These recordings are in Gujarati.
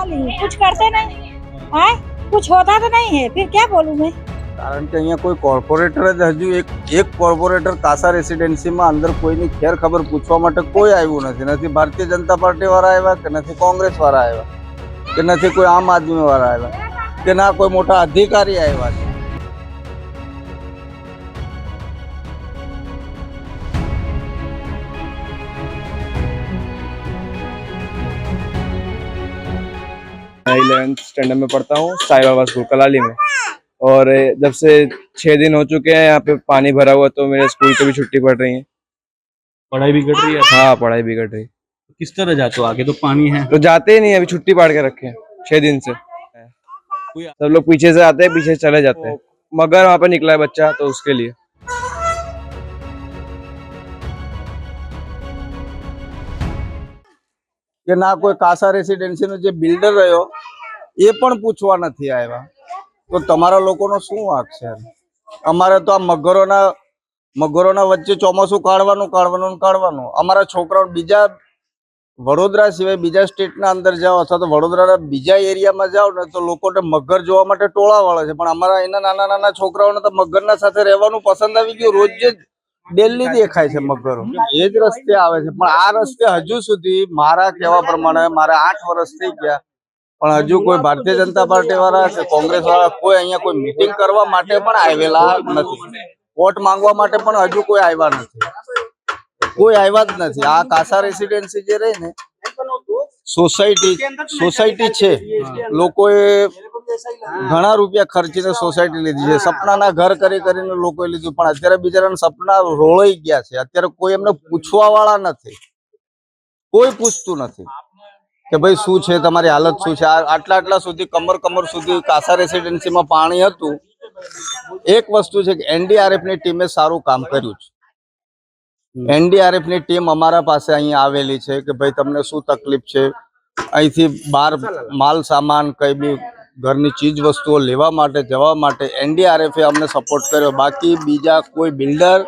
वाली कुछ करते नहीं है कुछ होता तो नहीं है फिर क्या बोलूं मैं કારણ કે અહીંયા કોઈ કોર્પોરેટર જ હજુ એક એક કોર્પોરેટર કાસા રેસિડેન્સીમાં અંદર કોઈની ખેર ખબર પૂછવા માટે કોઈ આવ્યું નથી નથી ભારતીય જનતા પાર્ટી વાળા આવ્યા કે નથી કોંગ્રેસ વાળા આવ્યા કે નથી કોઈ આમ આદમી વાળા આવ્યા કે ના કોઈ મોટા અધિકારી આવ્યા છે मैं इलेवेंथ स्टैंडर्ड में पढ़ता हूँ साई बाबा स्कूल कलाली में और जब से छह दिन हो चुके हैं यहाँ पे पानी भरा हुआ तो मेरे स्कूल को भी छुट्टी पड़ रही है पढ़ाई बिगड़ रही है हाँ पढ़ाई बिगड़ रही किस तरह जाते हो आगे तो पानी है तो जाते ही नहीं अभी छुट्टी पाड़ के रखे हैं छह दिन से सब लोग पीछे से आते हैं पीछे से चले जाते हैं मगर वहाँ पे निकला है बच्चा तो उसके लिए કે ના કોઈ કાસા રેસિડેન્સીનો જે બિલ્ડર રહ્યો એ પણ પૂછવા નથી આવ્યા. તો તમારા લોકોનો શું વાંક છે? અમારે તો આ મગરોના મગરોના વચ્ચે ચોમાસું કાઢવાનું કાઢવાનું કાઢવાનું. અમારા છોકરાઓ બીજા વડોદરા સિવાય બીજા સ્ટેટના અંદર જાઓ અથવા તો વડોદરાના બીજા એરિયામાં જાઓ ને તો લોકોને મગર જોવા માટે ટોળા વાળે છે. પણ અમારા એના નાના નાના છોકરાઓને તો મગરના સાથે રહેવાનું પસંદ આવી ગયું. રોજ જ ડેલી દેખાય છે મગરો. એ જ રસ્તે આવે છે. પણ આ રસ્તે હજુ સુધી મારા કહેવા પ્રમાણે મારે આઠ વર્ષ થઈ ગયા. પણ હજુ કોઈ ભારતીય જનતા પાર્ટી વાળા કે કોંગ્રેસ વાળા કોઈ અહીંયા કોઈ મીટિંગ કરવા માટે પણ આવેલા નથી. વોટ માંગવા માટે પણ હજુ કોઈ આવ્યા નથી. કોઈ આવ્યા જ નથી. આ કાસા રેસિડેન્સી જે રહી ને સોસાયટી સોસાયટી છે. લોકોએ ઘણા રૂપિયા ખર્ચીને સોસાયટી લીધી છે. સપનાના ઘર કરી કરીને લોકોએ લીધું. પણ અત્યારે બિચારાના સપના રોળાઈ ગયા છે. અત્યારે કોઈ એમને પૂછવા વાળા નથી. કોઈ પૂછતું નથી. કે ભાઈ શું છે, તમારી હાલત શું છે? આટલા આટલા સુધી કમર કમર સુધી કાસા રેસિડેન્સીમાં પાણી હતું. એક વસ્તુ છે કે એનડીઆરએફની ટીમે સારું કામ કર્યું છે. એનડીઆરએફની ટીમ અમારા પાસે અહીંયા આવેલી છે કે ભાઈ તમને શું તકલીફ છે? અહીંથી બહાર માલ સામાન કઈ બી ઘરની ચીજ વસ્તુઓ લેવા માટે, જવા માટે એનડીઆરએફે અમને સપોર્ટ કર્યો. બાકી બીજા કોઈ બિલ્ડર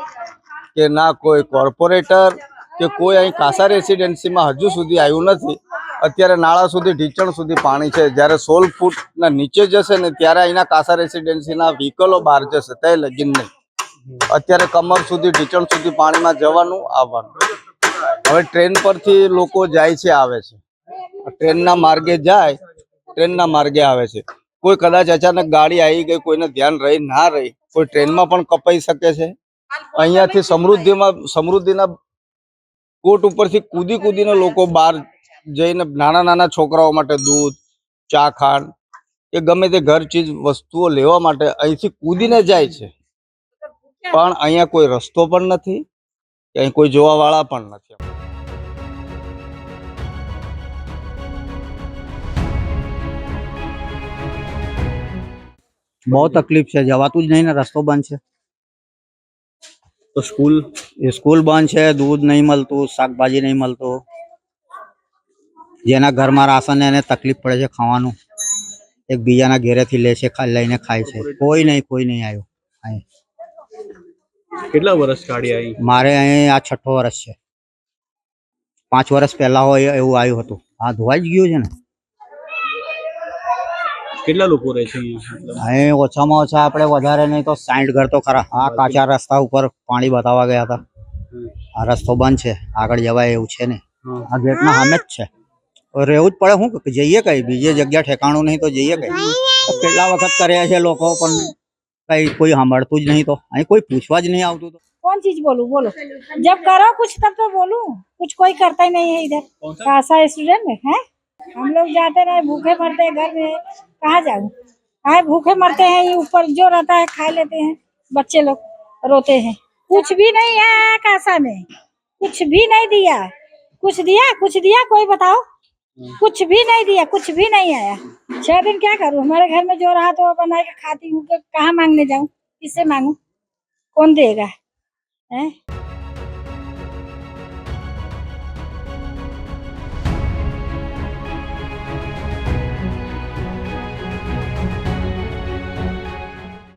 કે ના કોઈ કોર્પોરેટર કે કોઈ અહીં કાસા રેસિડેન્સીમાં હજુ સુધી આવ્યું નથી અત્યારે નાળા સુધી, ઢીચણ સુધી પાણી છે. જ્યારે સોળ ફૂટના નીચે જશે ને ત્યારે અહીંના કાસા રેસિડેન્સીના વ્હીકલો બહાર જશે. તે લગીન નહીં. અત્યારે કમર સુધી, ઢીચણ સુધી પાણીમાં જવાનું, આવવાનું. હવે ટ્રેન પરથી લોકો જાય છે, આવે છે. ટ્રેનના માર્ગે જાય, ટ્રેનના માર્ગે આવે છે. કોઈ કદાચ અચાનક ગાડી આવી ગઈ, કોઈને ધ્યાન રહી, ના રહી, કોઈ ટ્રેનમાં પણ કપાઈ શકે છે. અહીંયાથી સમૃદ્ધિમાં, સમૃદ્ધિના કોટ ઉપરથી કૂદી કૂદીને લોકો બહાર જઈને નાના નાના છોકરાઓ માટે દૂધ ચા ખાંડ એ ગમે તે ઘર ચીજ વસ્તુઓ લેવા માટે અહીંથી કૂદીને જાય છે. પણ અહીંયા કોઈ રસ્તો પણ નથી અહીં કોઈ જોવાવાળા પણ નથી. બહુ તકલીફ છે જવાતું જ નહીં ને રસ્તો બંધ છે. તો સ્કૂલ? સ્કૂલ બંધ છે દૂધ નહીં મળતું શાકભાજી નહીં મળતું. જેના ઘરમાં રાશન એને તકલીફ પડે છે ખાવાનું. એક બીજાના ઘેરેથી લે છે લઈને ખાય છે. કોઈ નહીં કોઈ નહીં આવ્યું. અહીં. કેટલા વર્ષ કાઢી આવી? મારે અહીં આ છઠ્ઠો વર્ષ છે. પાંચ વર્ષ પહેલા હોય એવું આવ્યું હતું. આ ધોવાઈ જ ગયું છે ને. કેટલા લોકો રહે છે અહીં ઓછામાં ઓછા આપણે વધારે નહીં તો સાઈઠ ઘર તો ખરા. આ કાચા રસ્તા ઉપર પાણી બતાવવા ગયા હતા. આ રસ્તો બંધ છે. આગળ જવાય એવું છે ને હા. આ ગેટના સામે જ છે. તો રહેવું જ પડે શું કે જઈએ કઈ બીજી જગ્યા ઠેકાણું નહીં તો જઈએ કઈ તો કેટલા વખત કર્યા છે લોકો પણ કઈ કોઈ સાંભળતું જ નહીં તો અહીં કોઈ પૂછવા જ નહીં આવતું તો कौन चीज बोलूं बोलो जब करो कुछ तब तो बोलूं कुछ कोई करता ही नहीं है इधर कासा स्टूडेंट है हम लोग जाते रहे भूखे मरते हैं घर में कहाँ जाऊं आए भूखे मरते हैं ये ऊपर जो रहता है खा लेते हैं बच्चे लोग रोते हैं कुछ भी नहीं है कासा में कुछ भी नहीं दिया कुछ दिया कुछ दिया कोई बताओ कुछ भी नहीं दिया कुछ भी नहीं आया छह दिन क्या करूं हमारे घर में जो रहा तो बना के खाती हूँ कि कहाँ मांगने जाऊं किससे मांगू कौन देगा हैं